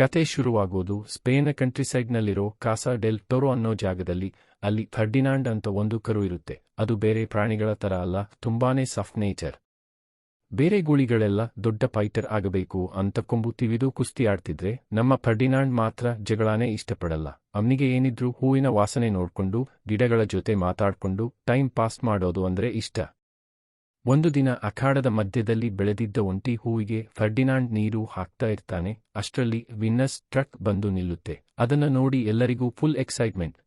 ಕತೆ ಶುರುವಾಗೋದು ಕಂಟ್ರಿ ಕಂಟ್ರಿಸೈಡ್ನಲ್ಲಿರೋ ಕಾಸಾ ಡೆಲ್ ಟೊರೊ ಅನ್ನೋ ಜಾಗದಲ್ಲಿ, ಅಲ್ಲಿ ಫರ್ಡಿನಾಂಡ್ ಅಂತ ಒಂದು ಕರು ಇರುತ್ತೆ. ಅದು ಬೇರೆ ಪ್ರಾಣಿಗಳ ತರ ಅಲ್ಲ, ತುಂಬಾನೇ ಸಾಫ್ಟ್ ನೇಚರ್ ಬೇರೆ ಗೂಳಿಗಳೆಲ್ಲ ದೊಡ್ಡ ಫೈಟರ್ ಆಗಬೇಕು ಅಂತ ಕೊಂಬು ತಿವಿದು ಕುಸ್ತಿ ಆಡ್ತಿದ್ರೆ, ನಮ್ಮ ಫರ್ಡಿನಾಂಡ್ ಮಾತ್ರ ಜಗಳಾನೇ ಇಷ್ಟಪಡಲ್ಲ. ಅವನಿಗೆ ಏನಿದ್ರೂ ಹೂವಿನ ವಾಸನೆ ನೋಡ್ಕೊಂಡು, ಗಿಡಗಳ ಜೊತೆ ಮಾತಾಡ್ಕೊಂಡು ಟೈಮ್ ಪಾಸ್ ಮಾಡೋದು ಅಂದ್ರೆ ಇಷ್ಟ. ಒಂದು ದಿನ ಅಖಾಡದ ಮಧ್ಯದಲ್ಲಿ ಬೆಳೆದಿದ್ದ ಒಂಟಿ ಹೂವಿಗೆ ಫರ್ಡಿನಾಂಡ್ ನೀರು ಹಾಕ್ತಾ ಇರ್ತಾನೆ, ಅಷ್ಟರಲ್ಲಿ ವಿನ್ನಸ್ ಟ್ರಕ್ ಬಂದು ನಿಲ್ಲುತ್ತೆ, ಅದನ್ನ ನೋಡಿ ಎಲ್ಲರಿಗೂ ಫುಲ್ ಎಕ್ಸೈಟ್ಮೆಂಟ್.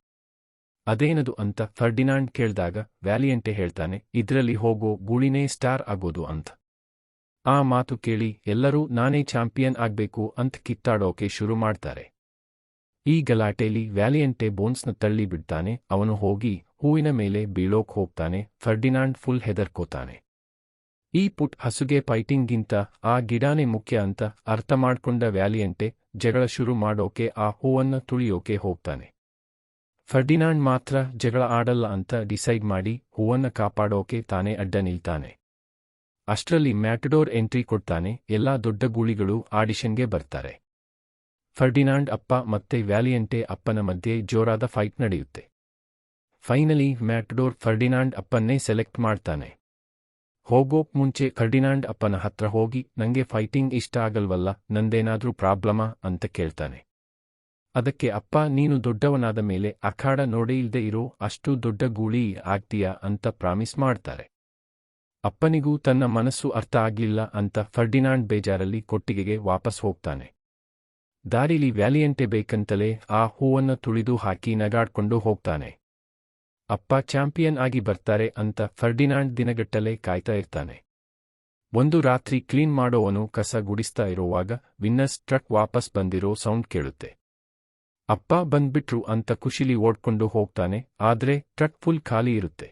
ಅದೇನದು ಅಂತ ಫರ್ಡಿನಾಂಡ್ ಕೇಳ್ದಾಗ ವ್ಯಾಲಿಯಂಟೆ ಹೇಳ್ತಾನೆ, ಇದ್ರಲ್ಲಿ ಹೋಗೋ ಗೂಳಿನೇ ಸ್ಟಾರ್ ಆಗೋದು ಅಂತ. ಆ ಮಾತು ಕೇಳಿ ಎಲ್ಲರೂ ನಾನೇ ಚಾಂಪಿಯನ್ ಆಗ್ಬೇಕು ಅಂತ ಕಿತ್ತಾಡೋಕೆ ಶುರು ಮಾಡ್ತಾರೆ. ಈ ಗಲಾಟೆಲಿ ವ್ಯಾಲಿಯಂಟೆ ಬೋನ್ಸ್ನ ತಳ್ಳಿ ಬಿಡ್ತಾನೆ, ಅವನು ಹೋಗಿ ಹೂವಿನ ಮೇಲೆ ಬೀಳೋಕ್ ಹೋಗ್ತಾನೆ, ಫರ್ಡಿನಾಂಡ್ ಫುಲ್ ಹೆದರ್ಕೋತಾನೆ. ಈ ಪುಟ್ ಹಸುಗೆ ಫೈಟಿಂಗ್ಗಿಂತ ಆ ಗಿಡಾನೇ ಮುಖ್ಯ ಅಂತ ಅರ್ಥ ಮಾಡ್ಕೊಂಡ ವ್ಯಾಲಿಯಂಟೆ ಜಗಳ ಶುರು ಮಾಡೋಕೆ ಆ ಹೂವನ್ನ ತುಳಿಯೋಕೆ ಹೋಗ್ತಾನೆ. ಫರ್ಡಿನಾಂಡ್ ಮಾತ್ರ ಜಗಳ ಆಡಲ್ಲ ಅಂತ ಡಿಸೈಡ್ ಮಾಡಿ ಹೂವನ್ನ ಕಾಪಾಡೋಕೆ ತಾನೇ ಅಡ್ಡ ನಿಲ್ತಾನೆ. ಅಷ್ಟರಲ್ಲಿ ಮ್ಯಾಟಡೋರ್ ಎಂಟ್ರಿ ಕೊಡ್ತಾನೆ, ಎಲ್ಲಾ ದೊಡ್ಡ ಗೂಳಿಗಳು ಆಡಿಷನ್ಗೆ ಬರ್ತಾರೆ. ಫರ್ಡಿನಾಂಡ್ ಅಪ್ಪ ಮತ್ತೆ ವ್ಯಾಲಿಯಂಟೆ ಅಪ್ಪನ ಮಧ್ಯೆ ಜೋರಾದ ಫೈಟ್ ನಡೆಯುತ್ತೆ. ಫೈನಲಿ ಮ್ಯಾಟ್ಡೋರ್ ಫರ್ಡಿನಾಂಡ್ ಅಪ್ಪನ್ನೇ ಸೆಲೆಕ್ಟ್ ಮಾಡ್ತಾನೆ. ಹೋಗೋಕ್ ಮುಂಚೆ ಫರ್ಡಿನಾಂಡ್ ಅಪ್ಪನ ಹತ್ರ ಹೋಗಿ, ನಂಗೆ ಫೈಟಿಂಗ್ ಇಷ್ಟ ಆಗಲ್ವಲ್ಲ, ನಂದೇನಾದ್ರೂ ಪ್ರಾಬ್ಲಮಾ? ಅಂತ ಕೇಳ್ತಾನೆ. ಅದಕ್ಕೆ, ಅಪ್ಪ, ನೀನು ದೊಡ್ಡವನಾದ ಮೇಲೆ ಅಖಾಡ ನೋಡೇ ಇಲ್ದೆ ಇರೋ ಅಷ್ಟು ದೊಡ್ಡ ಗೂಳಿ ಆಗ್ತೀಯಾ? ಅಂತ ಪ್ರಾಮಿಸ್ ಮಾಡ್ತಾರೆ. ಅಪ್ಪನಿಗೂ ತನ್ನ ಮನಸ್ಸು ಅರ್ಥ ಆಗಿಲ್ಲ ಅಂತ ಫರ್ಡಿನಾಂಡ್ ಬೇಜಾರಲ್ಲಿ ಕೊಟ್ಟಿಗೆಗೆ ವಾಪಸ್ ಹೋಗ್ತಾನೆ. ದಾರಿಲಿ ವ್ಯಾಲಿಯಂಟೆ ಬೇಕಂತಲೇ ಆ ಹೂವನ್ನ ತುಳಿದು ಹಾಕಿ ನಗಾಡ್ಕೊಂಡು ಹೋಗ್ತಾನೆ. ಅಪ್ಪ ಚಾಂಪಿಯನ್ ಆಗಿ ಬರ್ತಾರೆ ಅಂತ ಫರ್ಡಿನಾಂಡ್ ದಿನಗಟ್ಟಲೆ ಕಾಯ್ತಾ ಇರ್ತಾನೆ. ಒಂದು ರಾತ್ರಿ ಕ್ಲೀನ್ ಮಾಡೋವನು ಕಸ ಗುಡಿಸ್ತಾ ಇರುವಾಗ ವಿನ್ನರ್ಸ್ ಟ್ರಕ್ ವಾಪಸ್ ಬಂದಿರೋ ಸೌಂಡ್ ಕೇಳುತ್ತೆ. ಅಪ್ಪ ಬಂದ್ಬಿಟ್ರು ಅಂತ ಖುಷಿಲಿ ಓಡ್ಕೊಂಡು ಹೋಗ್ತಾನೆ, ಆದ್ರೆ ಟ್ರಕ್ ಫುಲ್ ಖಾಲಿ ಇರುತ್ತೆ.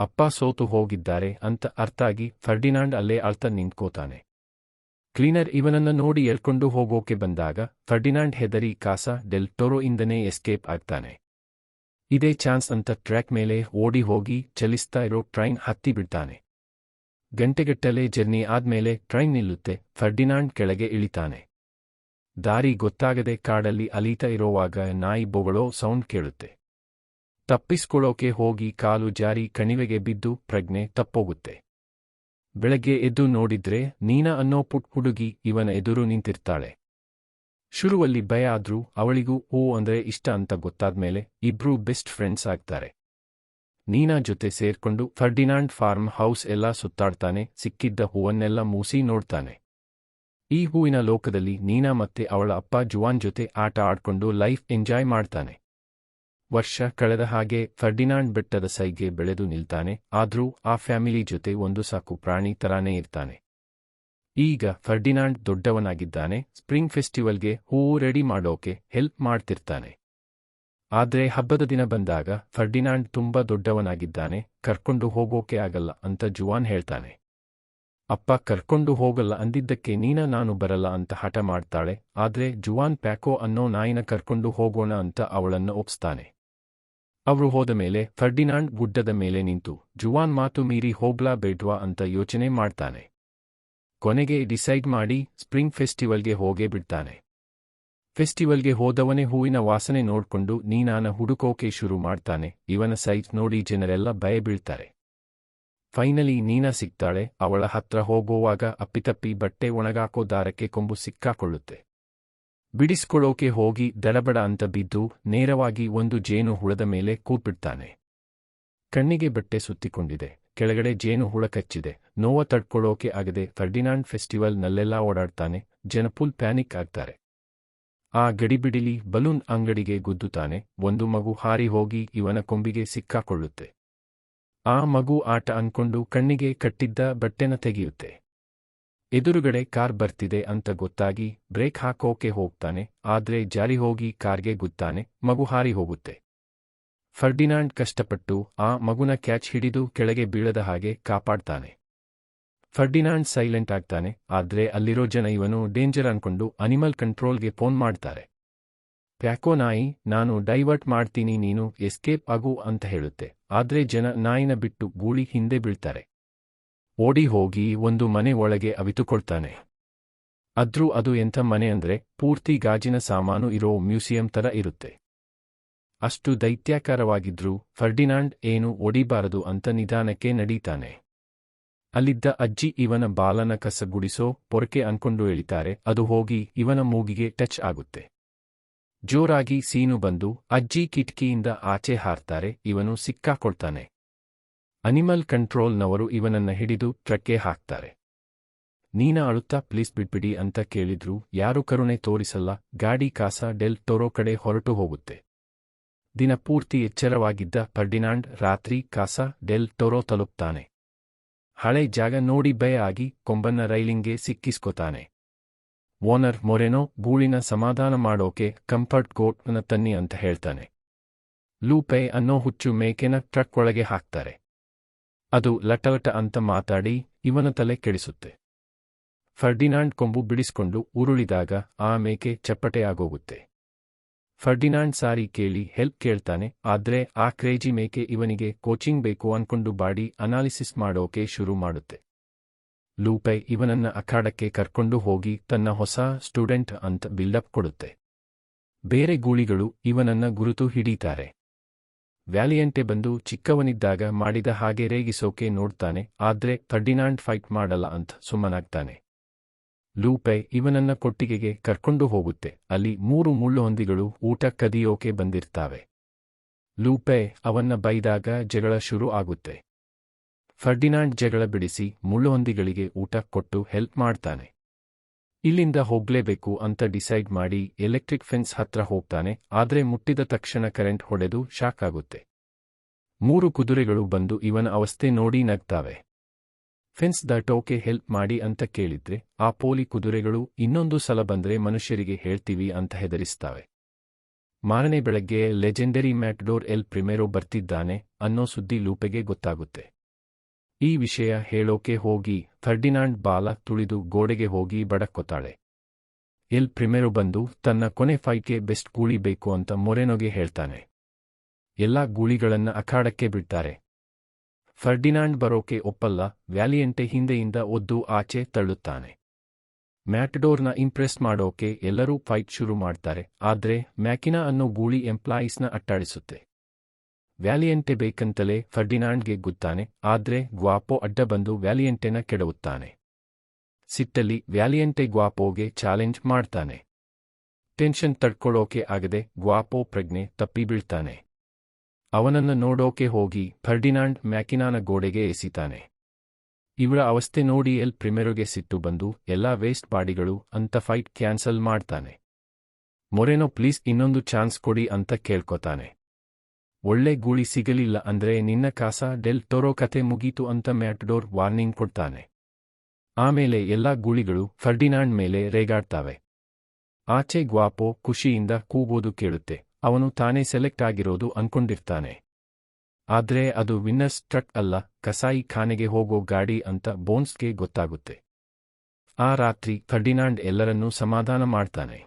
ಅಪ್ಪ ಸೋತು ಹೋಗಿದ್ದಾರೆ ಅಂತ ಅರ್ಥಾಗಿ ಫರ್ಡಿನಾಂಡ್ ಅಲ್ಲೇ ಅಳ್ತ ನಿಂತ್ಕೋತಾನೆ. ಕ್ಲೀನರ್ ಇವನನ್ನ ನೋಡಿ ಎಳ್ಕೊಂಡು ಹೋಗೋಕೆ ಬಂದಾಗ ಫರ್ಡಿನಾಂಡ್ ಹೆದರಿ ಕಾಸ ಡೆಲ್ ಟೊರೋ ಇಂದನೇ ಎಸ್ಕೇಪ್ ಆಗ್ತಾನೆ. ಇದೇ ಚಾನ್ಸ್ ಅಂತ ಟ್ರ್ಯಾಕ್ ಮೇಲೆ ಓಡಿ ಹೋಗಿ ಚಲಿಸ್ತಾ ಇರೋ ಟ್ರೈನ್ ಹತ್ತಿ ಬಿಡ್ತಾನೆ. ಗಂಟೆಗಟ್ಟಲೆ ಜರ್ನಿ ಆದ್ಮೇಲೆ ಟ್ರೈನ್ ನಿಲ್ಲುತ್ತೆ, ಫರ್ಡಿನಾಂಡ್ ಕೆಳಗೆ ಇಳಿತಾನೆ. ದಾರಿ ಗೊತ್ತಾಗದೆ ಕಾಡಲ್ಲಿ ಅಲೀತಾ ಇರೋವಾಗ ನಾಯಿ ಬೊಗಳೋ ಸೌಂಡ್ ಕೇಳುತ್ತೆ. ತಪ್ಪಿಸ್ಕೊಳ್ಳೋಕೆ ಹೋಗಿ ಕಾಲು ಜಾರಿ ಕಣಿವೆಗೆ ಬಿದ್ದು ಪ್ರಜ್ಞೆ ತಪ್ಪೋಗುತ್ತೆ. ಬೆಳಗ್ಗೆ ಎದ್ದು ನೋಡಿದ್ರೆ ನೀನಾ ಅನ್ನೋ ಪುಟ್ ಹುಡುಗಿ ಇವನ ಎದುರು ನಿಂತಿರ್ತಾಳೆ. ಶುರುವಲ್ಲಿ ಭಯ ಆದ್ರೂ ಅವಳಿಗೂ ಓ ಅಂದ್ರೆ ಇಷ್ಟ ಅಂತ ಗೊತ್ತಾದ್ಮೇಲೆ ಇಬ್ರೂ ಬೆಸ್ಟ್ ಫ್ರೆಂಡ್ಸ್ ಆಗ್ತಾರೆ. ನೀನಾ ಜೊತೆ ಸೇರ್ಕೊಂಡು ಫರ್ಡಿನಾಂಡ್ ಫಾರ್ಮ್ ಹೌಸ್ ಎಲ್ಲ ಸುತ್ತಾಡ್ತಾನೆ, ಸಿಕ್ಕಿದ್ದ ಹೂವನ್ನೆಲ್ಲ ಮೂಸಿ ನೋಡ್ತಾನೆ. ಈ ಹೂವಿನ ಲೋಕದಲ್ಲಿ ನೀನಾ ಮತ್ತೆ ಅವಳ ಅಪ್ಪ ಜುವಾನ್ ಜೊತೆ ಆಟ ಆಡ್ಕೊಂಡು ಲೈಫ್ ಎಂಜಾಯ್ ಮಾಡ್ತಾನೆ. ವರ್ಷ ಕಳೆದ ಹಾಗೆ ಫರ್ಡಿನಾಂಡ್ ಬೆಟ್ಟದ ಸೈಗೆ ಬೆಳೆದು ನಿಲ್ತಾನೆ, ಆದ್ರೂ ಆ ಫ್ಯಾಮಿಲಿ ಜೊತೆ ಒಂದು ಸಾಕು ಪ್ರಾಣಿ ತರಾನೇ ಇರ್ತಾನೆ. ಈಗ ಫರ್ಡಿನಾಂಡ್ ದೊಡ್ಡವನಾಗಿದ್ದಾನೆ, ಸ್ಪ್ರಿಂಗ್ ಫೆಸ್ಟಿವಲ್ಗೆ ಹೂವು ರೆಡಿ ಮಾಡೋಕೆ ಹೆಲ್ಪ್ ಮಾಡ್ತಿರ್ತಾನೆ. ಆದ್ರೆ ಹಬ್ಬದ ದಿನ ಬಂದಾಗ ಫರ್ಡಿನಾಂಡ್ ತುಂಬಾ ದೊಡ್ಡವನಾಗಿದ್ದಾನೆ, ಕರ್ಕೊಂಡು ಹೋಗೋಕೆ ಆಗಲ್ಲ ಅಂತ ಜುವಾನ್ ಹೇಳ್ತಾನೆ. ಅಪ್ಪ, ಕರ್ಕೊಂಡು ಹೋಗಲ್ಲ ಅಂದಿದ್ದಕ್ಕೆ ನೀನ ನಾನು ಬರಲ್ಲ ಅಂತ ಹಠ ಮಾಡ್ತಾಳೆ, ಆದ್ರೆ ಜುವಾನ್ ಪ್ಯಾಕೋ ಅನ್ನೋ ನಾಯಿನ ಕರ್ಕೊಂಡು ಹೋಗೋಣ ಅಂತ ಅವಳನ್ನು ಒಪ್ಸ್ತಾನೆ. ಅವರು ಹೋದ ಮೇಲೆ ಫರ್ಡಿನಾಂಡ್ ಗುಡ್ಡದ ಮೇಲೆ ನಿಂತು ಜುವಾನ್ ಮಾತು ಮೀರಿ ಹೋಗ್ಲಾ ಬೇಡ್ವಾ ಅಂತ ಯೋಚನೆ ಮಾಡ್ತಾನೆ. ಕೊನೆಗೆ ಡಿಸೈಡ್ ಮಾಡಿ ಸ್ಪ್ರಿಂಗ್ ಫೆಸ್ಟಿವಲ್ಗೆ ಹೋಗೇ ಬಿಡ್ತಾನೆ. ಫೆಸ್ಟಿವಲ್ಗೆ ಹೋದವನೇ ಹೂವಿನ ವಾಸನೆ ನೋಡ್ಕೊಂಡು ನೀನಾನ ಹುಡುಕೋಕೆ ಶುರು ಮಾಡ್ತಾನೆ. ಇವನ ಸೈಟ್ ನೋಡಿ ಜನರೆಲ್ಲ ಭಯ ಬೀಳ್ತಾರೆ ಫೈನಲಿ ನೀನಾ ಸಿಗ್ತಾಳೆ. ಅವಳ ಹತ್ರ ಹೋಗೋವಾಗ ಅಪ್ಪಿತಪ್ಪಿ ಬಟ್ಟೆ ಒಣಗಾಕೋ ದಾರಕ್ಕೆ ಕೊಂಬು ಸಿಕ್ಕಾಕೊಳ್ಳುತ್ತೆ. ಬಿಡಿಸ್ಕೊಳ್ಳೋಕೆ ಹೋಗಿ ದಡಬಡ ಅಂತ ಬಿದ್ದು ನೇರವಾಗಿ ಒಂದು ಜೇನು ಹುಳದ ಮೇಲೆ ಕೂಪಿಡ್ತಾನೆ ಕಣ್ಣಿಗೆ ಬಟ್ಟೆ ಸುತ್ತಿಕೊಂಡಿದೆ. ಕೆಳಗಡೆ ಜೇನು ಹುಳ ಕಚ್ಚಿದೆ. ನೋವ ತಡ್ಕೊಳ್ಳೋಕೆ ಆಗದೆ ಫರ್ಡಿನಾಂಡ್ ಫೆಸ್ಟಿವಲ್ ನಲ್ಲೆಲ್ಲಾ ಓಡಾಡ್ತಾನೆ, ಜನಪುಲ್ ಪ್ಯಾನಿಕ್ ಆಗ್ತಾರೆ. ಆ ಗಡಿಬಿಡಿಲಿ ಬಲೂನ್ ಅಂಗಡಿಗೆ ಗುದ್ದುತ್ತಾನೆ ಒಂದು ಮಗು ಹಾರಿ ಹೋಗಿ ಇವನ ಕೊಂಬಿಗೆ ಸಿಕ್ಕಾಕೊಳ್ಳುತ್ತೆ. ಆ ಮಗು ಆಟ ಅನ್ಕೊಂಡು ಕಣ್ಣಿಗೆ ಕಟ್ಟಿದ್ದ ಬಟ್ಟೆನ ತೆಗೆಯುತ್ತೆ. ಎದುರುಗಡೆ ಕಾರ್ ಬರ್ತಿದೆ ಅಂತ ಗೊತ್ತಾಗಿ ಬ್ರೇಕ್ ಹಾಕೋಕೆ ಹೋಗ್ತಾನೆ, ಆದ್ರೆ ಜಾರಿ ಹೋಗಿ ಕಾರ್ಗೆ ಗುದ್ದಾನೆ, ಮಗು ಹಾರಿ ಹೋಗುತ್ತೆ. ಫರ್ಡಿನಾಂಡ್ ಕಷ್ಟಪಟ್ಟು ಆ ಮಗುನ ಕ್ಯಾಚ್ ಹಿಡಿದು ಕೆಳಗೆ ಬೀಳದ ಹಾಗೆ ಕಾಪಾಡ್ತಾನೆ. ಫರ್ಡಿನಾಂಡ್ ಸೈಲೆಂಟ್ ಆಗ್ತಾನೆ, ಆದ್ರೆ ಅಲ್ಲಿರೋ ಜನ ಇವನು ಡೇಂಜರ್ ಅನ್ಕೊಂಡು ಅನಿಮಲ್ ಕಂಟ್ರೋಲ್ಗೆ ಫೋನ್ ಮಾಡ್ತಾರೆ. ಪ್ಯಾಕೋ ನಾಯಿ, ನಾನು ಡೈವರ್ಟ್ ಮಾಡ್ತೀನಿ, ನೀನು ಎಸ್ಕೇಪ್ ಆಗು ಅಂತ ಹೇಳುತ್ತೆ, ಆದ್ರೆ ಜನ ನಾಯಿನ ಬಿಟ್ಟು ಗೂಳಿ ಹಿಂದೆ ಬೀಳ್ತಾರೆ. ಓಡಿ ಹೋಗಿ ಒಂದು ಮನೆ ಒಳಗೆ ಅವಿತುಕೊಳ್ತಾನೆ. ಅದ್ರೂ ಅದು ಎಂಥ ಮನೆ ಅಂದ್ರೆ ಪೂರ್ತಿ ಗಾಜಿನ ಸಾಮಾನು ಇರೋ ಮ್ಯೂಸಿಯಂ ತರ ಇರುತ್ತೆ. ಅಷ್ಟು ದೈತ್ಯಾಕಾರವಾಗಿದ್ರೂ ಫರ್ಡಿನಾಂಡ್ ಏನು ಒಡಿಬಾರದು ಅಂತ ನಿಧಾನಕ್ಕೆ ನಡೀತಾನೆ. ಅಲ್ಲಿದ್ದ ಅಜ್ಜಿ ಇವನ ಬಾಲನ ಕಸ ಗುಡಿಸೋ ಪೊರಕೆ ಅನ್ಕೊಂಡು ಎಳಿತಾರೆ, ಅದು ಹೋಗಿ ಇವನ ಮೂಗಿಗೆ ಟಚ್ ಆಗುತ್ತೆ. ಜೋರಾಗಿ ಸೀನು ಬಂದು ಅಜ್ಜಿ ಕಿಟಕಿಯಿಂದ ಆಚೆ ಹಾರ್ತಾರೆ, ಇವನು ಸಿಕ್ಕಾಕೊಳ್ತಾನೆ. ಅನಿಮಲ್ ಕಂಟ್ರೋಲ್ನವರು ಇವನನ್ನ ಹಿಡಿದು ಟ್ರಕ್ಗೆ ಹಾಕ್ತಾರೆ. ನೀನ ಅಳುತ್ತಾ ಪ್ಲೀಸ್ ಬಿಟ್ಬಿಡಿ ಅಂತ ಕೇಳಿದ್ರು ಯಾರು ಕರುಣೆ ತೋರಿಸಲ್ಲ, ಗಾಡಿ ಕಾಸ ಡೆಲ್ ಟೊರೋ ಕಡೆ ಹೊರಟು ಹೋಗುತ್ತೆ. ದಿನಪೂರ್ತಿ ಎಚ್ಚರವಾಗಿದ್ದ ಫರ್ಡಿನಾಂಡ್ ರಾತ್ರಿ ಕಾಸ ಡೆಲ್ ಟೊರೋ ತಲುಪ್ತಾನೆ. ಹಳೆ ಜಾಗ ನೋಡಿ ಭಯ ಆಗಿ ಕೊಂಬನ್ನ ರೈಲಿಂಗ್ಗೆ ಸಿಕ್ಕಿಸ್ಕೊತಾನೆ. ಓನರ್ ಮೊರೆನೋ ಗೂಳಿನ ಸಮಾಧಾನ ಮಾಡೋಕೆ ಕಂಫರ್ಟ್ ಗೋಟ್ನ ತನ್ನಿ ಅಂತ ಹೇಳ್ತಾನೆ. ಲೂಪೆ ಅನ್ನೋ ಹುಚ್ಚು ಮೇಕೆನ ಟ್ರಕ್ ಒಳಗೆ ಹಾಕ್ತಾರೆ. ಅದು ಲಟಲಟ ಅಂತ ಮಾತಾಡಿ ಇವನ ತಲೆ ಕೆಡಿಸುತ್ತೆ. ಫರ್ಡಿನಾಂಡ್ ಕೊಂಬು ಬಿಡಿಸ್ಕೊಂಡು ಉರುಳಿದಾಗ ಆ ಮೇಕೆ ಚಪ್ಪಟೆಯಾಗೋಗುತ್ತೆ. ಫರ್ಡಿನಾಂಡ್ ಸಾರಿ ಕೇಳಿ ಹೆಲ್ಪ್ ಕೇಳ್ತಾನೆ, ಆದ್ರೆ ಆ ಕ್ರೇಜಿ ಮೇಕೆ ಇವನಿಗೆ ಕೋಚಿಂಗ್ ಬೇಕು ಅನ್ಕೊಂಡು ಬಾಡಿ ಅನಾಲಿಸಿಸ್ ಮಾಡೋಕೆ ಶುರು ಮಾಡುತ್ತೆ. ಲೂಪೆ ಇವನನ್ನ ಅಖಾಡಕ್ಕೆ ಕರ್ಕೊಂಡು ಹೋಗಿ ತನ್ನ ಹೊಸ ಸ್ಟೂಡೆಂಟ್ ಅಂತ ಬಿಲ್ಡಪ್ ಕೊಡುತ್ತೆ. ಬೇರೆ ಗೂಳಿಗಳು ಇವನನ್ನ ಗುರುತು ಹಿಡೀತಾರೆ. ವ್ಯಾಲಿಯಂಟೆ ಬಂದು ಚಿಕ್ಕವನಿದ್ದಾಗ ಮಾಡಿದ ಹಾಗೆ ರೇಗಿಸೋಕೆ ನೋಡ್ತಾನೆ, ಆದ್ರೆ ಫರ್ಡಿನಾಂಡ್ ಫೈಟ್ ಮಾಡಲ್ಲ ಅಂತ ಸುಮ್ಮನಾಗ್ತಾನೆ. ಲೂಪೆ ಇವನನ್ನ ಕೊಟ್ಟಿಗೆಗೆ ಕರ್ಕೊಂಡು ಹೋಗುತ್ತೆ. ಅಲ್ಲಿ ಮೂರು ಮುಳ್ಳುಹೊಂದಿಗಳು ಊಟ ಕದಿಯೋಕೆ ಬಂದಿರ್ತಾವೆ. ಲೂಪೆ ಅವನ್ನ ಬೈದಾಗ ಜಗಳ ಶುರು ಆಗುತ್ತೆ. ಫರ್ಡಿನಾಂಡ್ ಜಗಳ ಬಿಡಿಸಿ ಮುಳ್ಳುಹೊಂದಿಗಳಿಗೆ ಊಟ ಕೊಟ್ಟು ಹೆಲ್ಪ್ ಮಾಡ್ತಾನೆ. ಇಲ್ಲಿಂದ ಹೋಗ್ಲೇಬೇಕು ಅಂತ ಡಿಸೈಡ್ ಮಾಡಿ ಎಲೆಕ್ಟ್ರಿಕ್ ಫೆನ್ಸ್ ಹತ್ರ ಹೋಗ್ತಾನೆ, ಆದ್ರೆ ಮುಟ್ಟಿದ ತಕ್ಷಣ ಕರೆಂಟ್ ಹೊಡೆದು ಶಾಕ್ ಆಗುತ್ತೆ. ಮೂರು ಕುದುರೆಗಳು ಬಂದು ಇವನ ಅವಸ್ಥೆ ನೋಡಿ ನಗ್ತಾವೆ. ಫೆನ್ಸ್ ಟೋಕೆ ಹೆಲ್ಪ್ ಮಾಡಿ ಅಂತ ಕೇಳಿದ್ರೆ, ಆ ಪೋಲಿ ಕುದುರೆಗಳು ಇನ್ನೊಂದು ಸಲ ಬಂದ್ರೆ ಮನುಷ್ಯರಿಗೆ ಹೇಳ್ತೀವಿ ಅಂತ ಹೆದರಿಸ್ತಾವೆ. ಮಾರನೇ ಬೆಳಗ್ಗೆ ಲೆಜೆಂಡರಿ ಮ್ಯಾಟ್ಡೋರ್ ಎಲ್ ಪ್ರಿಮೆರೋ ಬರ್ತಿದ್ದಾನೆ ಅನ್ನೋ ಸುದ್ದಿ ಲೂಪೆಗೆ ಗೊತ್ತಾಗುತ್ತೆ. ಈ ವಿಷಯ ಹೇಳೋಕೆ ಹೋಗಿ ಫರ್ಡಿನಾಂಡ್ ಬಾಲ ತುಳಿದು ಗೋಡೆಗೆ ಹೋಗಿ ಬಡಕ್ಕೊತಾಳೆ. ಎಲ್ ಪ್ರಿಮೆರೋ ಬಂದು ತನ್ನ ಕೊನೆ ಫೈಟ್ಗೆ ಬೆಸ್ಟ್ ಗೂಳಿ ಬೇಕು ಅಂತ ಮೊರೆನೊಗೆ ಹೇಳ್ತಾನೆ. ಎಲ್ಲಾ ಗೂಳಿಗಳನ್ನ ಅಖಾಡಕ್ಕೆ ಬಿಡ್ತಾರೆ. ಫರ್ಡಿನಾಂಡ್ ಬರೋಕೆ ಒಪ್ಪಲ್ಲ, ವ್ಯಾಲಿಯಂಟೆ ಹಿಂದೆಯಿಂದ ಒದ್ದು ಆಚೆ ತಳ್ಳುತ್ತಾನೆ. ಮ್ಯಾಟ್ಡೋರ್ನ ಇಂಪ್ರೆಸ್ ಮಾಡೋಕೆ ಎಲ್ಲರೂ ಫೈಟ್ ಶುರು ಮಾಡ್ತಾರೆ, ಆದ್ರೆ ಮ್ಯಾಕಿನಾ ಅನ್ನೋ ಗೂಳಿ ಎಂಪ್ಲಾಯೀಸ್ನ ಅಟ್ಟಾಡಿಸುತ್ತೆ. ವ್ಯಾಲಿಯಂಟೆ ಬೇಕಂತಲೇ ಫರ್ಡಿನಾಂಡ್ಗೆ ಗುತ್ತಾನೆ, ಆದ್ರೆ ಗ್ವಾಪೋ ಅಡ್ಡ ಬಂದು ವ್ಯಾಲಿಯಂಟೆನ ಕೆಡವುತ್ತಾನೆ. ಸಿಟ್ಟಲ್ಲಿ ವ್ಯಾಲಿಯಂಟೆ ಗ್ವಾಪೋಗೆ ಚಾಲೆಂಜ್ ಮಾಡ್ತಾನೆ. ಟೆನ್ಷನ್ ತಡ್ಕೊಳ್ಳೋಕೆ ಆಗದೆ ಗ್ವಾಪೋ ಪ್ರಜ್ಞೆ ತಪ್ಪಿ ಬೀಳ್ತಾನೆ ಅವನನ್ನ ನೋಡೋಕೆ ಹೋಗಿ ಫರ್ಡಿನಾಂಡ್ ಮ್ಯಾಕಿನಾನ ಗೋಡೆಗೆ ಎಸಿತಾನೆ. ಇವಳ ಅವಸ್ಥೆ ನೋಡಿ ಎಲ್ ಪ್ರಿಮೆರೊಗೆ ಸಿಟ್ಟು ಬಂದು, ಎಲ್ಲಾ ವೇಸ್ಟ್ ಬಾಡಿಗಳು ಅಂತ ಫೈಟ್ ಕ್ಯಾನ್ಸಲ್ ಮಾಡ್ತಾನೆ. ಮೊರೆನೋ ಪ್ಲೀಸ್ ಇನ್ನೊಂದು ಚಾನ್ಸ್ ಕೊಡಿ ಅಂತ ಕೇಳ್ಕೊತಾನೆ. ಒಳ್ಳೆ ಗೂಳಿ ಸಿಗಲಿಲ್ಲ ಅಂದ್ರೆ ನಿನ್ನ ಕಾಸ ಡೆಲ್ ಟೊರೋ ಕತೆ ಮುಗೀತು ಅಂತ ಮ್ಯಾಟ್ಡೋರ್ ವಾರ್ನಿಂಗ್ ಕೊಡ್ತಾನೆ. ಆಮೇಲೆ ಎಲ್ಲಾ ಗೂಳಿಗಳು ಫರ್ಡಿನಾಂಡ್ ಮೇಲೆ ರೇಗಾಡ್ತಾವೆ. ಆಚೆ ಗ್ವಾಪೋ ಖುಷಿಯಿಂದ ಕೂಗೋದು ಕೇಳುತ್ತೆ. ಅವನು ತಾನೇ ಸೆಲೆಕ್ಟ್ ಆಗಿರೋದು ಅನ್ಕೊಂಡಿರ್ತಾನೆ. ಆದ್ರೆ ಅದು ವಿನ್ನರ್ಸ್ ಟ್ರಕ್ ಅಲ್ಲ, ಕಸಾಯಿ ಖಾನೆಗೆ ಹೋಗೋ ಗಾಡಿ ಅಂತ ಬೋನ್ಸ್ಗೆ ಗೊತ್ತಾಗುತ್ತೆ. ಆ ರಾತ್ರಿ ಫರ್ಡಿನಾಂಡ್ ಎಲ್ಲರನ್ನೂ ಸಮಾಧಾನ ಮಾಡ್ತಾನೆ.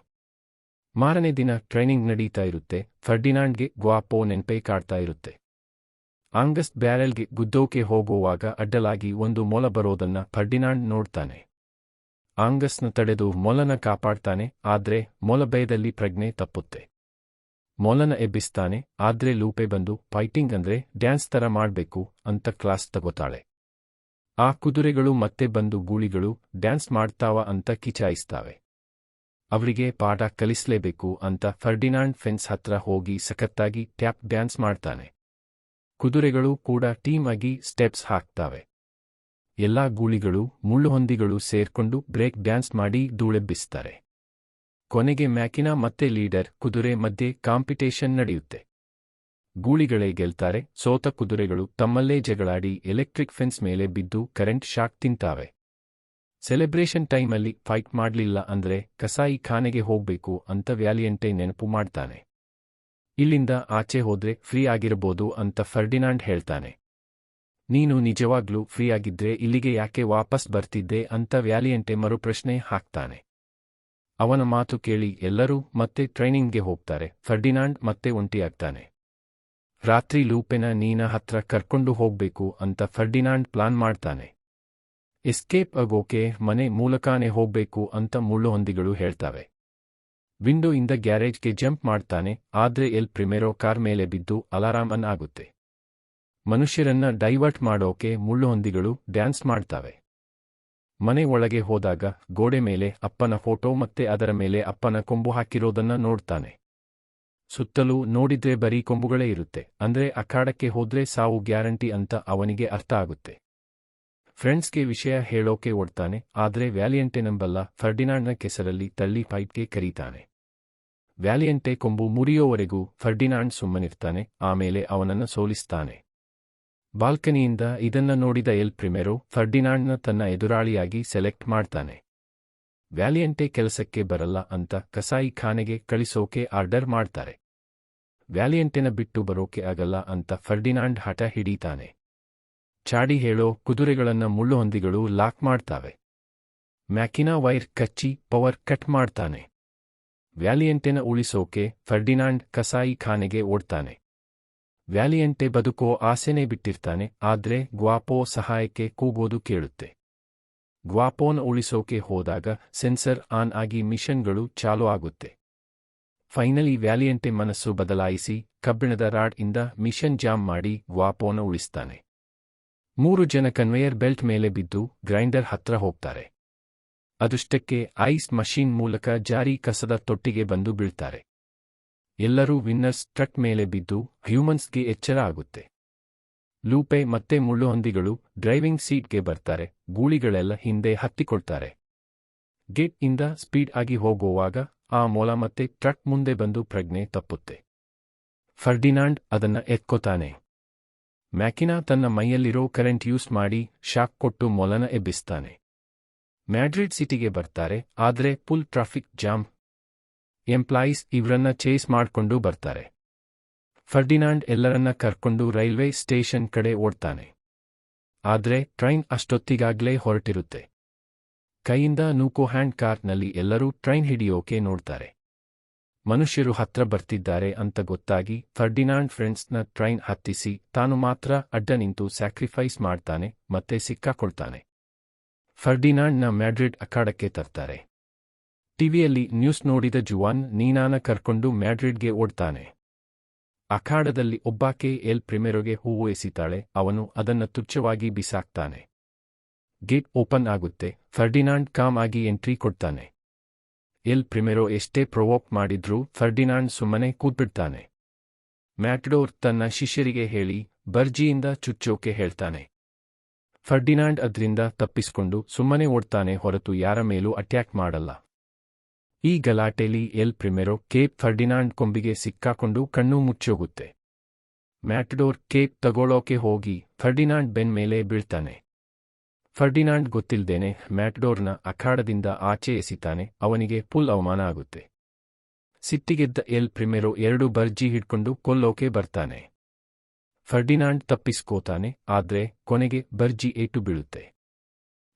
ಮಾರನೇ ದಿನ ಟ್ರೈನಿಂಗ್ ನಡೀತಾ ಇರುತ್ತೆ, ಫರ್ಡಿನಾಂಡ್ಗೆ ಗ್ವಾಪೋ ನೆನ್ಪೆ ಕಾಡ್ತಾ ಇರುತ್ತೆ. ಆಂಗಸ್ಟ್ ಬ್ಯಾರೆಲ್ಗೆ ಗುದ್ದೋಕೆ ಹೋಗುವಾಗ ಅಡ್ಡಲಾಗಿ ಒಂದು ಮೊಲ ಬರೋದನ್ನ ಫರ್ಡಿನಾಂಡ್ ನೋಡ್ತಾನೆ. ಆಂಗಸ್ನ ತಡೆದು ಮೊಲನ ಕಾಪಾಡ್ತಾನೆ, ಆದ್ರೆ ಮೊಲ ಭಯದಲ್ಲಿ ಪ್ರಜ್ಞೆ ತಪ್ಪುತ್ತೆ. ಮೊಲನ ಎಬ್ಬಿಸ್ತಾನೆ, ಆದ್ರೆ ಲೂಪೆ ಬಂದು ಫೈಟಿಂಗ್ ಅಂದ್ರೆ ಡ್ಯಾನ್ಸ್ ತರ ಮಾಡ್ಬೇಕು ಅಂತ ಕ್ಲಾಸ್ ತಗೋತಾಳೆ. ಆ ಕುದುರೆಗಳು ಮತ್ತೆ ಬಂದು ಗೂಳಿಗಳು ಡ್ಯಾನ್ಸ್ ಮಾಡ್ತಾವ ಅಂತ ಕಿಚಾಯಿಸ್ತಾವೆ. ಅವಳಿಗೆ ಪಾಠ ಕಲಿಸ್ಲೇಬೇಕು ಅಂತ ಫರ್ಡಿನಾಂಡ್ ಫೆನ್ಸ್ ಹತ್ರ ಹೋಗಿ ಸಖತ್ತಾಗಿ ಟ್ಯಾಪ್ ಡ್ಯಾನ್ಸ್ ಮಾಡ್ತಾನೆ. ಕುದುರೆಗಳು ಕೂಡ ಟೀಮ್ ಆಗಿ ಸ್ಟೆಪ್ಸ್ ಹಾಕ್ತಾವೆ. ಎಲ್ಲಾ ಗೂಳಿಗಳು ಮುಳ್ಳುಹೊಂದಿಗಳು ಸೇರ್ಕೊಂಡು ಬ್ರೇಕ್ ಡ್ಯಾನ್ಸ್ ಮಾಡಿ ಧೂಳೆಬ್ಬಿಸ್ತಾರೆ. ಕೊನೆಗೆ ಮ್ಯಾಕಿನಾ ಮತ್ತೆ ಲೀಡರ್ ಕುದುರೆ ಮಧ್ಯೆ ಕಾಂಪಿಟೇಷನ್ ನಡೆಯುತ್ತೆ. ಗೂಳಿಗಳೇ ಗೆಲ್ತಾರೆ, ಸೋತ ಕುದುರೆಗಳು ತಮ್ಮಲ್ಲೇ ಜಗಳಾಡಿ ಎಲೆಕ್ಟ್ರಿಕ್ ಫೆನ್ಸ್ ಮೇಲೆ ಬಿದ್ದು ಕರೆಂಟ್ ಶಾಕ್ ತಿಂತಾವೆ. ಸೆಲೆಬ್ರೇಷನ್ ಟೈಮಲ್ಲಿ ಫೈಟ್ ಮಾಡ್ಲಿಲ್ಲ ಅಂದ್ರೆ ಕಸಾಯಿ ಖಾನೆಗೆ ಹೋಗ್ಬೇಕು ಅಂತ ವ್ಯಾಲಿಯಂಟೆ ನೆನಪು ಮಾಡ್ತಾನೆ. ಇಲ್ಲಿಂದ ಆಚೆ ಹೋದ್ರೆ ಫ್ರೀ ಆಗಿರಬಹುದು ಅಂತ ಫರ್ಡಿನಾಂಡ್ ಹೇಳ್ತಾನೆ. ನೀನು ನಿಜವಾಗ್ಲೂ ಫ್ರೀ ಆಗಿದ್ರೆ ಇಲ್ಲಿಗೆ ಯಾಕೆ ವಾಪಸ್ ಬರ್ತಿದ್ದೆ ಅಂತ ವ್ಯಾಲಿಯಂಟೆ ಮರುಪ್ರಶ್ನೆ ಹಾಕ್ತಾನೆ. ಅವನ ಮಾತು ಕೇಳಿ ಎಲ್ಲರೂ ಮತ್ತೆ ಟ್ರೈನಿಂಗ್ಗೆ ಹೋಗ್ತಾರೆ. ಫರ್ಡಿನಾಂಡ್ ಮತ್ತೆ ಒಂಟಿಯಾಗ್ತಾನೆ. ರಾತ್ರಿ ಲೂಪೆನ ನೀನ ಹತ್ರ ಕರ್ಕೊಂಡು ಹೋಗ್ಬೇಕು ಅಂತ ಫರ್ಡಿನಾಂಡ್ ಪ್ಲಾನ್ ಮಾಡ್ತಾನೆ. ಎಸ್ಕೇಪ್ ಆಗೋಕೆ ಮನೆ ಮೂಲಕಾನೇ ಹೋಗ್ಬೇಕು ಅಂತ ಮುಳ್ಳುಹಂದಿಗಳು ಹೇಳ್ತಾವೆ. ವಿಂಡೋ ಇಂದ ಗ್ಯಾರೇಜ್ಗೆ ಜಂಪ್ ಮಾಡ್ತಾನೆ, ಆದ್ರೆ ಎಲ್ ಪ್ರಿಮೆರೋ ಕಾರ್ ಮೇಲೆ ಬಿದ್ದು ಅಲಾರಾಮ್ ಅನ್ ಆಗುತ್ತೆ ಮನುಷ್ಯರನ್ನ ಡೈವರ್ಟ್ ಮಾಡೋಕೆ ಮುಳ್ಳುಹೊಂದಿಗಳು ಡ್ಯಾನ್ಸ್ ಮಾಡ್ತಾವೆ. ಮನೆ ಒಳಗೆ ಹೋದಾಗ ಗೋಡೆ ಮೇಲೆ ಅಪ್ಪನ ಫೋಟೋ ಮತ್ತೆ ಅದರ ಮೇಲೆ ಅಪ್ಪನ ಕೊಂಬು ಹಾಕಿರೋದನ್ನ ನೋಡ್ತಾನೆ. ಸುತ್ತಲೂ ನೋಡಿದ್ರೆ ಬರೀ ಕೊಂಬುಗಳೇ ಇರುತ್ತೆ. ಅಂದ್ರೆ ಅಖಾಡಕ್ಕೆ ಹೋದ್ರೆ ಸಾವು ಗ್ಯಾರಂಟಿ ಅಂತ ಅವನಿಗೆ ಅರ್ಥ ಆಗುತ್ತೆ. ಫ್ರೆಂಡ್ಸ್ಗೆ ವಿಷಯ ಹೇಳೋಕೆ ಓಡ್ತಾನೆ. ಆದ್ರೆ ವ್ಯಾಲಿಯಂಟೆ ನಂಬಲ್ಲ, ಫರ್ಡಿನಾಂಡ್ನ ಕೆಸರಲ್ಲಿ ತಳ್ಳಿ ಪೈಪ್ಗೆ ಕರೀತಾನೆ. ವ್ಯಾಲಿಯಂಟೆ ಕೊಂಬು ಮುರಿಯೋವರೆಗೂ ಫರ್ಡಿನಾಂಡ್ ಸುಮ್ಮನಿರ್ತಾನೆ. ಆಮೇಲೆ ಅವನನ್ನು ಸೋಲಿಸ್ತಾನೆ. ಬಾಲ್ಕನಿಯಿಂದ ಇದನ್ನ ನೋಡಿದ ಎಲ್ ಪ್ರಿಮೆರೋ ಫರ್ಡಿನಾಂಡ್ನ ತನ್ನ ಎದುರಾಳಿಯಾಗಿ ಸೆಲೆಕ್ಟ್ ಮಾಡ್ತಾನೆ. ವ್ಯಾಲಿಯಂಟೆ ಕೆಲಸಕ್ಕೆ ಬರಲ್ಲ ಅಂತ ಕಸಾಯಿ ಖಾನೆಗೆ ಕಳಿಸೋಕೆ ಆರ್ಡರ್ ಮಾಡ್ತಾರೆ. ವ್ಯಾಲಿಯಂಟೆನ ಬಿಟ್ಟು ಬರೋಕೆ ಆಗಲ್ಲ ಅಂತ ಫರ್ಡಿನಾಂಡ್ ಹಠ ಹಿಡೀತಾನೆ. ಚಾಡಿ ಹೇಳೋ ಕುದುರೆಗಳನ್ನ ಮುಳ್ಳುಹೊಂದಿಗಳು ಲಾಕ್ ಮಾಡ್ತಾವೆ. ಮ್ಯಾಕಿನಾ ವೈರ್ ಕಚ್ಚಿ ಪವರ್ ಕಟ್ ಮಾಡ್ತಾನೆ. ವ್ಯಾಲಿಯಂಟೆನ ಉಳಿಸೋಕೆ ಫರ್ಡಿನಾಂಡ್ ಕಸಾಯಿ ಖಾನೆಗೆ ಓಡ್ತಾನೆ. ವ್ಯಾಲಿಯಂಟೆ ಬದುಕೋ ಆಸೆನೇ ಬಿಟ್ಟಿರ್ತಾನೆ, ಆದ್ರೆ ಗ್ವಾಪೋ ಸಹಾಯಕ್ಕೆ ಕೂಗೋದು ಕೇಳುತ್ತೆ. ಗ್ವಾಪೋನ ಉಳಿಸೋಕೆ ಹೋದಾಗ ಸೆನ್ಸರ್ ಆನ್ ಆಗಿ ಮಿಷನ್ಗಳು ಚಾಲು ಆಗುತ್ತೆ. ಫೈನಲಿ ವ್ಯಾಲಿಯಂಟೆ ಮನಸ್ಸು ಬದಲಾಯಿಸಿ ಕಬ್ಬಿಣದ ರಾಡ್ ಇಂದ ಮಿಷನ್ ಜಾಮ್ ಮಾಡಿ ಗ್ವಾಪೋನ ಉಳಿಸ್ತಾನೆ. ಮೂರು ಜನ ಕನ್ವೇಯರ್ ಬೆಲ್ಟ್ ಮೇಲೆ ಬಿದ್ದು ಗ್ರೈಂಡರ್ ಹತ್ರ ಹೋಗ್ತಾರೆ. ಅದೃಷ್ಟಕ್ಕೆ ಐಸ್ ಮಷೀನ್ ಮೂಲಕ ಜಾರಿ ಕಸದ ತೊಟ್ಟಿಗೆ ಬಂದು ಬೀಳ್ತಾರೆ. ಎಲ್ಲರೂ ವಿನ್ನರ್ಸ್ ಟ್ರಕ್ ಮೇಲೆ ಬಿದ್ದು ಹ್ಯೂಮನ್ಸ್ಗೆ ಎಚ್ಚರ ಆಗುತ್ತೆ. ಲೂಪೆ ಮತ್ತೆ ಮುಳ್ಳುಹಂದಿಗಳು ಡ್ರೈವಿಂಗ್ ಸೀಟ್ಗೆ ಬರ್ತಾರೆ, ಗೂಳಿಗಳೆಲ್ಲ ಹಿಂದೆ ಹತ್ತಿಕೊಳ್ತಾರೆ. ಗೇಟ್ ಇಂದ ಸ್ಪೀಡ್ ಆಗಿ ಹೋಗುವಾಗ ಆ ಮೊಲ ಮತ್ತೆ ಟ್ರಕ್ ಮುಂದೆ ಬಂದು ಪ್ರಜ್ಞೆ ತಪ್ಪುತ್ತೆ. ಫರ್ಡಿನಾಂಡ್ ಅದನ್ನ ಎತ್ಕೋತಾನೆ. ಮ್ಯಾಕಿನಾ ತನ್ನ ಮೈಯಲ್ಲಿರೋ ಕರೆಂಟ್ ಯೂಸ್ ಮಾಡಿ ಶಾಕ್ ಕೊಟ್ಟು ಮೊಲನ ಎಬ್ಬಿಸ್ತಾನೆ. ಮ್ಯಾಡ್ರಿಡ್ ಸಿಟಿಗೆ ಬರ್ತಾರೆ, ಆದ್ರೆ ಪುಲ್ ಟ್ರಾಫಿಕ್ ಜಾಮ್ ಎಂಪ್ಲಾಯೀಸ್ ಇವ್ರನ್ನ ಚೇಸ್ ಮಾಡ್ಕೊಂಡು ಬರ್ತಾರೆ. ಫರ್ಡಿನಾಂಡ್ ಎಲ್ಲರನ್ನ ಕರ್ಕೊಂಡು ರೈಲ್ವೆ ಸ್ಟೇಷನ್ ಕಡೆ ಓಡ್ತಾನೆ. ಆದ್ರೆ ಟ್ರೈನ್ ಅಷ್ಟೊತ್ತಿಗಾಗ್ಲೇ ಹೊರಟಿರುತ್ತೆ. ಕೈಯಿಂದ ನೂಕೋ ಹ್ಯಾಂಡ್ ಕಾರ್ನಲ್ಲಿ ಎಲ್ಲರೂ ಟ್ರೈನ್ ಹಿಡಿಯೋಕೆ ನೋಡ್ತಾರೆ. ಮನುಷ್ಯರು ಹತ್ರ ಬರ್ತಿದ್ದಾರೆ ಅಂತ ಗೊತ್ತಾಗಿ ಫರ್ಡಿನಾಂಡ್ ಫ್ರೆಂಡ್ಸ್ನ ಟ್ರೈನ್ ಹತ್ತಿಸಿ ತಾನು ಮಾತ್ರ ಅಡ್ಡ ನಿಂತು ಸ್ಯಾಕ್ರಿಫೈಸ್ ಮಾಡ್ತಾನೆ ಮತ್ತೆ ಸಿಕ್ಕಾಕೊಳ್ತಾನೆ. ಫರ್ಡಿನಾಂಡ್ನ ಮ್ಯಾಡ್ರಿಡ್ ಅಖಾಡಕ್ಕೆ ತರ್ತಾರೆ. ಟಿವಿಯಲ್ಲಿ ನ್ಯೂಸ್ ನೋಡಿದ ಜುವಾನ್ ನೀನಾನ ಕರ್ಕೊಂಡು ಮ್ಯಾಡ್ರಿಡ್ಗೆ ಓಡ್ತಾನೆ. ಅಖಾಡದಲ್ಲಿ ಒಬ್ಬಾಕೆ ಎಲ್. ಪ್ರಿಮೆರೊಗೆ ಹೂವು ಎಸಿತಾಳೆ, ಅವನು ಅದನ್ನ ತುಚ್ಛವಾಗಿ ಬಿಸಾಕ್ತಾನೆ. ಗೇಟ್ ಓಪನ್ ಆಗುತ್ತೆ, ಫರ್ಡಿನಾಂಡ್ ಕಾಮ್ ಆಗಿ ಎಂಟ್ರಿ ಕೊಡ್ತಾನೆ. ಎಲ್. ಪ್ರಿಮೆರೋ ಎಷ್ಟೇ ಪ್ರೊವೋಕ್ ಮಾಡಿದ್ರೂ ಫರ್ಡಿನಾಂಡ್ ಸುಮ್ಮನೆ ಕೂತ್ಬಿಡ್ತಾನೆ. ಮ್ಯಾಟ್ಡೋರ್ ತನ್ನ ಶಿಷ್ಯರಿಗೆ ಹೇಳಿ, ಬರ್ಜಿಯಿಂದ ಚುಚ್ಚೋಕೆ ಹೇಳ್ತಾನೆ. ಫರ್ಡಿನಾಂಡ್ ಅದ್ರಿಂದ ತಪ್ಪಿಸ್ಕೊಂಡು ಸುಮ್ಮನೆ ಓಡ್ತಾನೆ ಹೊರತು ಯಾರ ಮೇಲೂ ಅಟ್ಯಾಕ್ ಮಾಡಲ್ಲ. ಈ ಗಲಾಟೆಲಿ ಎಲ್ ಪ್ರಿಮೆರೋ ಕೇಪ್ ಫರ್ಡಿನಾಂಡ್ ಕೊಂಬಿಗೆ ಸಿಕ್ಕಾಕೊಂಡು ಕಣ್ಣು ಮುಚ್ಚೋಗುತ್ತೆ. ಮ್ಯಾಟ್ಡೋರ್ ಕೇಪ್ ತಗೊಳೋಕೆ ಹೋಗಿ ಫರ್ಡಿನಾಂಡ್ ಬೆನ್ ಮೇಲೆ ಬೀಳ್ತಾನೆ. ಫರ್ಡಿನಾಂಡ್ ಗೊತ್ತಿಲ್ದೇನೆ ಮ್ಯಾಟ್ಡೋರ್ನ ಅಖಾಡದಿಂದ ಆಚೆ ಎಸಿತಾನೆ, ಅವನಿಗೆ ಪುಲ್ ಅವಮಾನ ಆಗುತ್ತೆ. ಸಿಟ್ಟಿಗೆದ್ದ ಎಲ್ ಪ್ರಿಮೆರೋ ಎರಡು ಬರ್ಜಿ ಹಿಡ್ಕೊಂಡು ಕೊಲ್ಲೋಕೆ ಬರ್ತಾನೆ. ಫರ್ಡಿನಾಂಡ್ ತಪ್ಪಿಸ್ಕೋತಾನೆ, ಆದ್ರೆ ಕೊನೆಗೆ ಬರ್ಜಿ ಏಟು ಬೀಳುತ್ತೆ.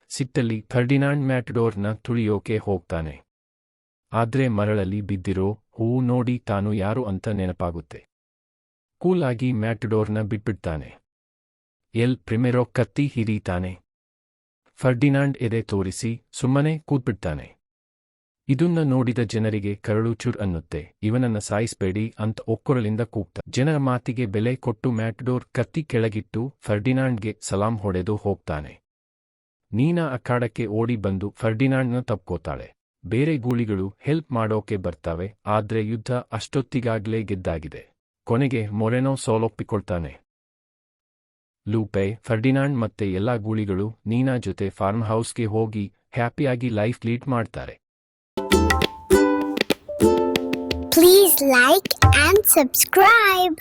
ಸಿಟ್ಟಲ್ಲಿ ಫರ್ಡಿನಾಂಡ್ ಮ್ಯಾಟ್ಡೋರ್ನ ತುಳಿಯೋಕೆ ಹೋಗ್ತಾನೆ. ಆದ್ರೆ ಮರಳಲ್ಲಿ ಬಿದ್ದಿರೋ, ಹೂ ನೋಡಿ ತಾನು ಯಾರು ಅಂತ ನೆನಪಾಗುತ್ತೆ. ಕೂಲಾಗಿ ಮ್ಯಾಟ್ಡೋರ್ನ ಬಿಟ್ಬಿಡ್ತಾನೆ. ಎಲ್ ಪ್ರಿಮೆರೋ ಕತ್ತಿ ಹಿರಿತಾನೆ. ಫರ್ಡಿನಾಂಡ್ ಎದೆ ತೋರಿಸಿ ಸುಮ್ಮನೆ ಕೂತ್ಬಿಡ್ತಾನೆ. ಇದನ್ನ ನೋಡಿದ ಜನರಿಗೆ ಕರಳು ಚುರ್ ಅನ್ನುತ್ತೆ, ಇವನನ್ನ ಸಾಯಿಸ್ಬೇಡಿ ಅಂತ ಒಕ್ಕೊರಲಿಂದ ಕೂಗ್ತ. ಜನರ ಮಾತಿಗೆ ಬೆಲೆ ಕೊಟ್ಟು ಮ್ಯಾಟ್ಡೋರ್ ಕತ್ತಿ ಕೆಳಗಿಟ್ಟು ಫರ್ಡಿನಾಂಡ್ಗೆ ಸಲಾಂ ಹೊಡೆದು ಹೋಗ್ತಾನೆ. ನೀನಾ ಅಖಾಡಕ್ಕೆ ಓಡಿ ಬಂದು ಫರ್ಡಿನಾಂಡ್ನ ತಪ್ಕೋತಾಳೆ. ಬೇರೆ ಗೂಳಿಗಳು ಹೆಲ್ಪ್ ಮಾಡೋಕೆ ಬರ್ತವೆ, ಆದ್ರೆ ಯುದ್ಧ ಅಷ್ಟೊತ್ತಿಗಾಗ್ಲೇ ಗೆದ್ದಾಗಿದೆ. ಕೊನೆಗೆ ಮೊರೆನೋ ಸೋಲೊಪ್ಪಿಕೊಳ್ತಾನೆ. ಲೂಪೆ, ಫರ್ಡಿನಾಂಡ್ ಮತ್ತೆ ಎಲ್ಲಾ ಗೂಳಿಗಳು ನೀನಾ ಜೊತೆ ಫಾರ್ಮ್ ಹೌಸ್ಗೆ ಹೋಗಿ ಹ್ಯಾಪಿಯಾಗಿ ಲೈಫ್ ಲೀಡ್ ಮಾಡ್ತಾರೆ. Please like and subscribe.